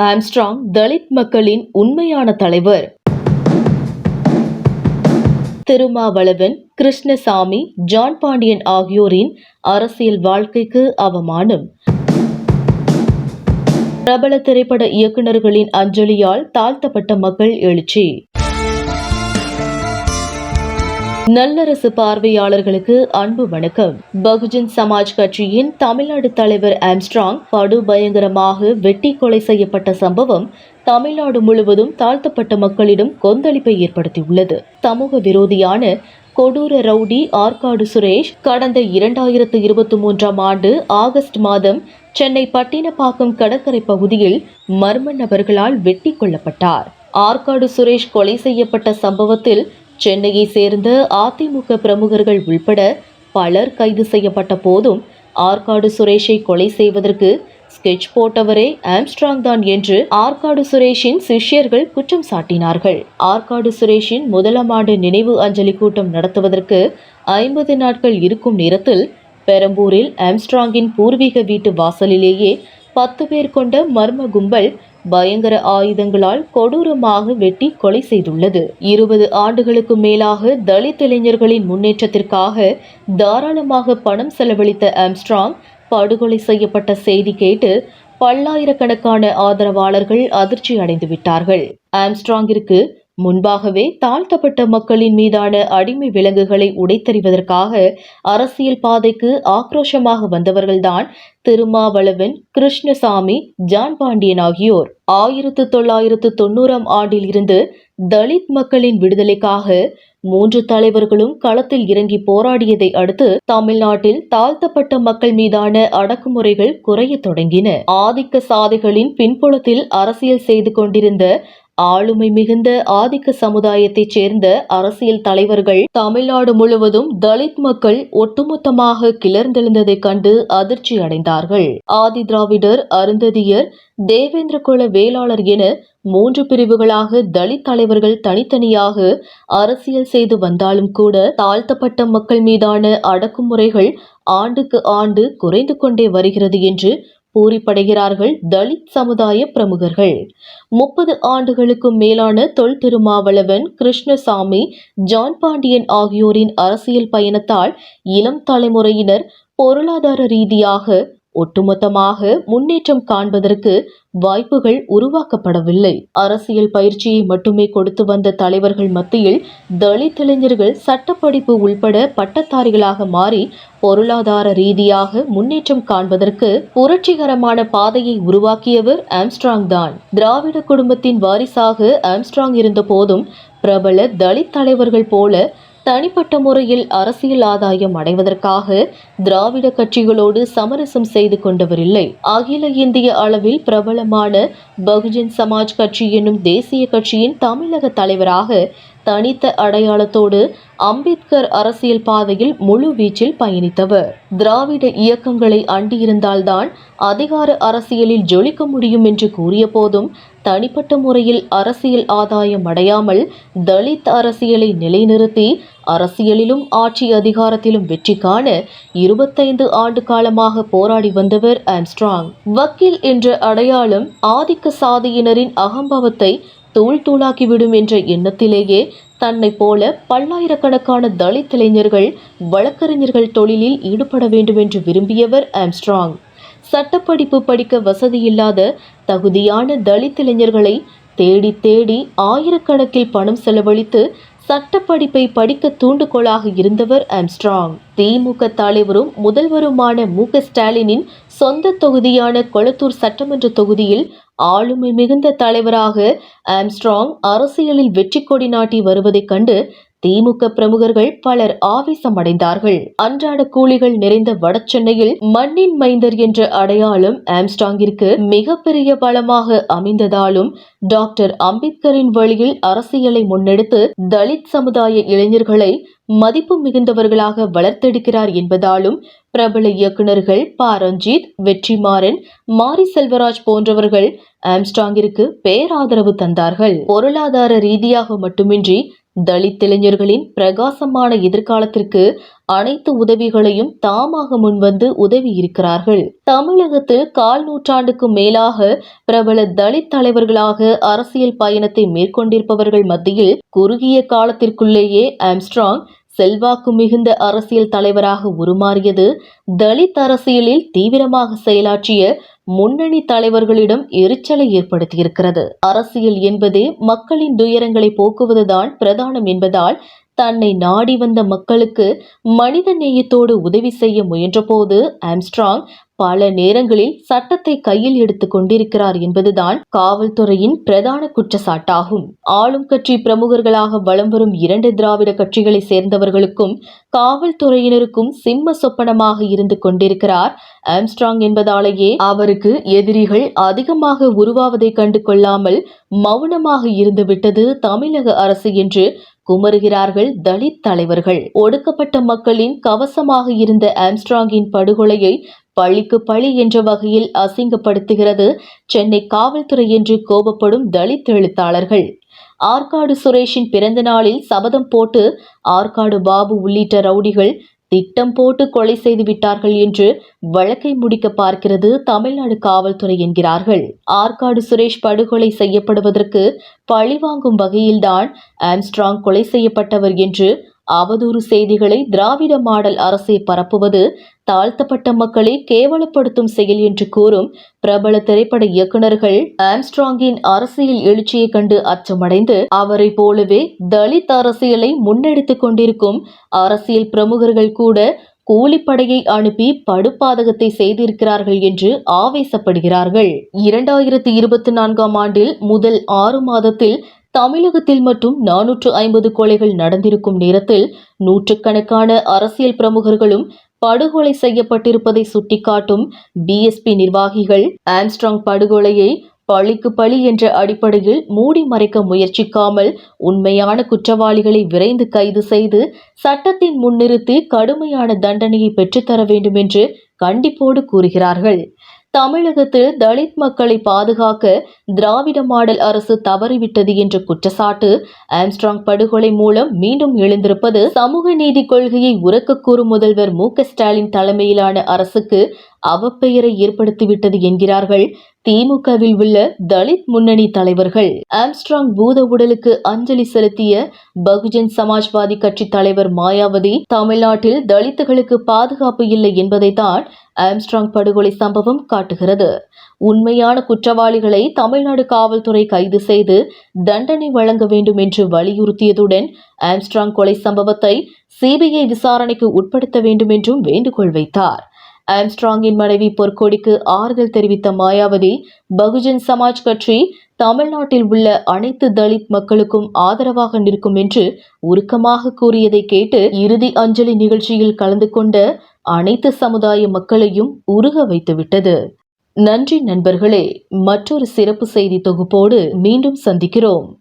Armstrong Dalit மக்களின் உண்மையான தலைவர். திருமாவளவன் கிருஷ்ணசாமி ஜான் பாண்டியன் ஆகியோரின் அரசியல் வாழ்க்கைக்கு அவமானம். பிரபல திரைப்பட இயக்குநர்களின் அஞ்சலியால் தாழ்த்தப்பட்ட மக்கள் எழுச்சி. நல்லரசு பார்வையாளர்களுக்கு அன்பு வணக்கம். பகுஜன் சமாஜ் கட்சியின் தமிழ்நாடு தலைவர் ஆம்ஸ்ட்ராங் படு பயங்கரமாக வெட்டி கொலை செய்யப்பட்ட சம்பவம் தமிழ்நாடு முழுவதும் தாழ்த்தப்பட்ட மக்களிடம் கொந்தளிப்பை ஏற்படுத்தியுள்ளது. சமூக விரோதியான கொடூர ரவுடி ஆற்காடு சுரேஷ் கடந்த இரண்டாயிரத்து இருபத்தி மூன்றாம் ஆண்டு ஆகஸ்ட் மாதம் சென்னை பட்டினப்பாக்கம் கடற்கரை பகுதியில் மர்ம நபர்களால் வெட்டி கொல்லப்பட்டார். ஆற்காடு சுரேஷ் கொலை செய்யப்பட்ட சம்பவத்தில் சென்னையை சேர்ந்த அதிமுக பிரமுகர்கள் உள்பட பலர் கைது செய்யப்பட்ட போதும் ஆற்காடு சுரேஷை கொலை செய்வதற்கு ஸ்கெட்ச் போட்டவரே ஆம்ஸ்ட்ராங் தான் என்று ஆற்காடு சுரேஷின் சிஷ்யர்கள் குற்றம் சாட்டினார்கள். ஆற்காடு சுரேஷின் முதலாம் ஆண்டு நினைவு அஞ்சலி கூட்டம் நடத்துவதற்கு ஐம்பது நாட்கள் இருக்கும் நேரத்தில் பெரம்பூரில் ஆம்ஸ்ட்ராங்கின் பூர்வீக வீட்டு வாசலிலேயே பத்து பேர் கொண்ட மர்ம கும்பல் பயங்கர ஆயுதங்களால் கொடூரமாக வெட்டி கொலை செய்துள்ளது. இருபது ஆண்டுகளுக்கு மேலாக தலித் இளைஞர்களின் முன்னேற்றத்திற்காக தாராளமாக பணம் செலவழித்த ஆம்ஸ்ட்ராங் படுகொலை செய்யப்பட்ட செய்தி கேட்டு பல்லாயிரக்கணக்கான ஆதரவாளர்கள் அதிர்ச்சி அடைந்து விட்டார்கள் ஆம்ஸ்ட்ராங்கிற்கு முன்பாகவே தாழ்த்தப்பட்ட மக்களின் மீதான அடிமை விலங்குகளை உடைத்தறிவதற்காக அரசியல் பாதைக்கு ஆக்ரோஷமாக வந்தவர்கள்தான் திருமாவளவன் கிருஷ்ணசாமி ஜான் பாண்டியன் ஆகியோர். ஆயிரத்து தொள்ளாயிரத்து தொண்ணூறாம் ஆண்டில் இருந்து தலித் மக்களின் விடுதலைக்காக மூன்று தலைவர்களும் களத்தில் இறங்கி போராடியதை அடுத்து தமிழ்நாட்டில் தாழ்த்தப்பட்ட மக்கள் மீதான அடக்குமுறைகள் குறைய தொடங்கின. ஆதிக்க சாதிகளின் பின்புலத்தில் அரசியல் செய்து கொண்டிருந்த ஆளுமை மிகுந்த ஆதிக்க சமுதாயத்தைச் சேர்ந்த அரசியல் தலைவர்கள் தமிழ்நாடு முழுவதும் தலித் மக்கள் ஒட்டுமொத்தமாக கிளர்ந்தெழுந்ததைக் கண்டு அதிர்ச்சி அடைந்தார்கள். ஆதி திராவிடர் அருந்ததியர் தேவேந்திர குல வேளாளர் என மூன்று பிரிவுகளாக தலித் தலைவர்கள் தனித்தனியாக அரசியல் செய்து வந்தாலும் கூட தாழ்த்தப்பட்ட மக்கள் மீதான அடக்குமுறைகள் ஆண்டுக்கு ஆண்டு குறைந்து கொண்டே வருகிறது என்று பூரிப்படைகிறார்கள் தலித் சமுதாய பிரமுகர்கள். முப்பது ஆண்டுகளுக்கும் மேலான தொல் திருமாவளவன் கிருஷ்ணசாமி ஜான் பாண்டியன் ஆகியோரின் அரசியல் பயணத்தால் இளம் தலைமுறையினர் பொருளாதார ரீதியாக ஒட்டுமொத்தமாக முன்னேற்றம் காண்பதற்கு வாய்ப்புகள் உருவாக்கப்படவில்லை. அரசியல் பயிற்சியை மட்டுமே கொடுத்து வந்த தலைவர்கள் மத்தியில் தலித் இளைஞர்கள் சட்டப்படிப்பு உள்பட பட்டதாரிகளாக மாறி பொருளாதார ரீதியாக முன்னேற்றம் காண்பதற்கு புரட்சிகரமான பாதையை உருவாக்கியவர் ஆம்ஸ்ட்ராங் தான். திராவிட குடும்பத்தின் வாரிசாக ஆம்ஸ்ட்ராங் இருந்த போதும் பிரபல தலித் தலைவர்கள் போல தனிப்பட்ட முறையில் அரசியல் ஆதாயம் அடைவதற்காக திராவிட கட்சிகளோடு சமரசம் செய்து கொண்டவரில்லை. அகில இந்திய அளவில் பிரபலமான பகுஜன் சமாஜ் கட்சி என்னும் தேசிய கட்சியின் தமிழக தலைவராக தனித்த அடையாளத்தோடு அம்பேத்கர் அரசியல் பாதையில் முழு வீச்சில் பயணித்தவர். திராவிட இயக்கங்களை அண்டியிருந்தால்தான் அதிகார அரசியலில் ஜொலிக்க முடியும் என்று கூறிய போதும் தனிப்பட்ட முறையில் அரசியல் ஆதாயம் அடையாமல் தலித் அரசியலை நிலைநிறுத்தி அரசியலிலும் ஆட்சி அதிகாரத்திலும் வெற்றி காண இருபத்தைந்து ஆண்டு காலமாக போராடி வந்தவர் ஆம்ஸ்ட்ராங். வக்கீல் என்ற அடையாளம் ஆதிக்க சாதியினரின் அகம்பவத்தை தூள் தூளாக்கிவிடும் என்ற எண்ணத்திலேயே தன்னை போல பல்லாயிரக்கணக்கான தலித் இளைஞர்கள் வழக்கறிஞர்கள் தொழிலில் ஈடுபட வேண்டும் என்று விரும்பியவர் ஆம்ஸ்ட்ராங். சட்டப்படிப்பு படிக்க வசதியில்லாத தகுதியான தலித் இளைஞர்களை தேடி தேடி ஆயிரக்கணக்கில் பணம் செலவழித்து சட்டப்படிப்பை படிக்க தூண்டுகோலாக இருந்தவர் ஆம்ஸ்ட்ராங். திமுக தலைவரும் முதல்வருமான மு. ஸ்டாலினின் சொந்த தொகுதியான கொளத்தூர் சட்டமன்ற தொகுதியில் ஆளுமை மிகுந்த தலைவராக ஆம்ஸ்ட்ராங் அரசியலில் வெற்றி கொடி நாட்டி வருவதைக் கண்டு திமுக பிரமுகர்கள் பலர் ஆவேசமடைந்தார்கள். அன்றாட கூலிகள் நிறைந்த வடசென்னையில் மண்ணின் மைந்தர் என்ற அடையாளம் ஆம்ஸ்டாங்கிற்கு மிகப்பெரிய பலமாக அமைந்ததாலும் டாக்டர் அம்பேத்கரின் வழியில் அரசியலை முன்னெடுத்து தலித் சமுதாய இளைஞர்களை மதிப்பு மிகுந்தவர்களாக வளர்த்தெடுக்கிறார் என்பதாலும் பிரபல இயக்குநர்கள் ப ரஞ்சித் வெற்றிமாறன் மாரி செல்வராஜ் போன்றவர்கள் ஆம்ஸ்டாங்கிற்கு பேராதரவு தந்தார்கள். பொருளாதார ரீதியாக மட்டுமின்றி தலித் இளைஞர்களின் பிரகாசமான எதிர்காலத்திற்கு அனைத்து உதவிகளையும் தாமாக முன்வந்து உதவி இருக்கிறார்கள் தமிழகத்தில் கால் நூற்றாண்டுக்கு மேலாக பிரபல தலித் தலைவர்களாக அரசியல் பயணத்தை மேற்கொண்டிருப்பவர்கள் மத்தியில் குறுகிய காலத்திற்குள்ளேயே ஆம்ஸ்ட்ராங் செல்வாக்கு மிகுந்த அரசியல் தலைவராக உருமாறியது. தலித் அரசியலில் தீவிரமாக செயலாற்றிய முன்னணி தலைவர்களிடம் எரிச்சலை ஏற்படுத்தியிருக்கிறது. அரசியல் என்பதே மக்களின் துயரங்களை போக்குவதுதான் பிரதானம் என்பதால் தன்னை நாடி வந்த மக்களுக்கு மனித நேயத்தோடு உதவி செய்ய முயன்றபோது ஆம்ஸ்ட்ராங் பல நேரங்களில் சட்டத்தை கையில் எடுத்துக் கொண்டிருக்கிறார் என்பதுதான் காவல்துறையின் பிரதான குற்றச்சாட்டாகும். ஆளும் கட்சி பிரமுகர்களாக வலம் வரும் இரண்டு திராவிட கட்சிகளை சேர்ந்தவர்களுக்கும் காவல்துறையினருக்கும் சிம்ம சொப்பனமாக இருந்து கொண்டிருக்கிறார் ஆம்ஸ்ட்ராங் என்பதாலேயே அவருக்கு எதிரிகள் அதிகமாக உருவாவதை கண்டு கொள்ளாமல் மௌனமாக இருந்துவிட்டது தமிழக அரசு என்று குமருகிறார்கள் தலித் தலைவர்கள். ஒடுக்கப்பட்ட மக்களின் கவசமாக இருந்த ஆம்ஸ்ட்ராங்கின் படுகொலையை பழிக்கு பழி என்ற வகையில் அசிங்கப்படுத்துகிறது. சென்னை காவல்துறை என்று கோபப்படும் தலித் எழுத்தாளர்கள். ஆற்காடு சுரேஷின் பிறந்த நாளில் சபதம் போட்டு ஆற்காடு பாபு உள்ளிட்ட ரவுடிகள் திட்டம் போட்டு கொலை செய்து விட்டார்கள் என்று வழக்கை முடிக்க பார்க்கிறது தமிழ்நாடு காவல்துறை என்கிறார்கள். ஆற்காடு சுரேஷ் படுகொலை செய்யப்படுவதற்கு பழிவாங்கும் வகையில்தான் ஆம்ஸ்ட்ராங் கொலை செய்யப்பட்டவர் என்று அவதூறு செய்திகளை திராவிட மாடல் அரசை பரப்புவது தாழ்த்தப்பட்ட மக்களை கேவலப்படுத்தும் செயல் என்று கூறும் பிரபல திரைப்பட இயக்குநர்கள் ஆம்ஸ்ட்ராங்கின் அரசியல் எழுச்சியை கண்டு அச்சமடைந்து அவரை போலவே தலித் அரசியலை முன்னெடுத்துக் கொண்டிருக்கும் அரசியல் பிரமுகர்கள் கூட கூலிப்படையை அனுப்பி படுபாதகத்தை செய்திருக்கிறார்கள் என்று ஆவேசப்படுகிறார்கள். இரண்டாயிரத்தி இருபத்தி நான்காம் ஆண்டில் முதல் ஆறு மாதத்தில் தமிழகத்தில் மட்டும் நானூற்று ஐம்பது கொலைகள் நடந்திருக்கும் நேரத்தில் நூற்றுக்கணக்கான அரசியல் பிரமுகர்களும் படுகொலை செய்யப்பட்டிருப்பதை சுட்டிக்காட்டும் பிஎஸ்பி நிர்வாகிகள் ஆம்ஸ்ட்ராங் படுகொலையை பழிக்கு பழி என்ற அடிப்படையில் மூடி மறைக்க முயற்சிக்காமல் உண்மையான குற்றவாளிகளை விரைந்து கைது செய்து சட்டத்தின் முன்னிறுத்தி கடுமையான தண்டனையை பெற்றுத்தர வேண்டும் என்று கண்டிப்போடு கூறுகிறார்கள். தமிழகத்தில் தலித் மக்களை பாதுகாக்க திராவிட மாடல் அரசு தவறிவிட்டது என்ற குற்றச்சாட்டு. ஆம்ஸ்ட்ராங் படுகொலை மூலம் மீண்டும் எழுந்திருப்பது சமூக நீதி கொள்கையை உறக்க கூறும் முதல்வர் மு ஸ்டாலின் தலைமையிலான அரசுக்கு அவப்பெயரை ஏற்படுத்திவிட்டது என்கிறார்கள் திமுகவில் உள்ள தலித் முன்னணி தலைவர்கள். ஆம்ஸ்ட்ராங் பூத உடலுக்கு அஞ்சலி செலுத்திய பகுஜன் சமாஜ்வாதி கட்சி தலைவர் மாயாவதி தமிழ்நாட்டில் தலித்துகளுக்கு பாதுகாப்பு இல்லை என்பதைத்தான் ஆம்ஸ்ட்ராங் படுகொலை சம்பவம் காட்டுகிறது. உண்மையான குற்றவாளிகளை தமிழ்நாடு காவல்துறை கைது செய்து தண்டனை வழங்க வேண்டும் என்று வலியுறுத்தியதுடன் ஆம்ஸ்ட்ராங் கொலை சம்பவத்தை சிபிஐ விசாரணைக்கு உட்படுத்த வேண்டும் என்றும் வேண்டுகோள் வைத்தார். ஆம்ஸ்ட்ராங்கின் மனைவி பொற்கொடிக்கு ஆறுதல் தெரிவித்த மாயாவதி பகுஜன் சமாஜ் கட்சி தமிழ்நாட்டில் உள்ள அனைத்து தலித் மக்களுக்கும் ஆதரவாக நிற்கும் என்று உருக்கமாக கூறியதை கேட்டு இறுதி அஞ்சலி நிகழ்ச்சியில் கலந்து கொண்ட அனைத்து சமுதாய மக்களையும் உருக வைத்துவிட்டது. நன்றி நண்பர்களே மற்றொரு சிறப்பு செய்தி தொகுப்போடு மீண்டும் சந்திக்கிறோம்.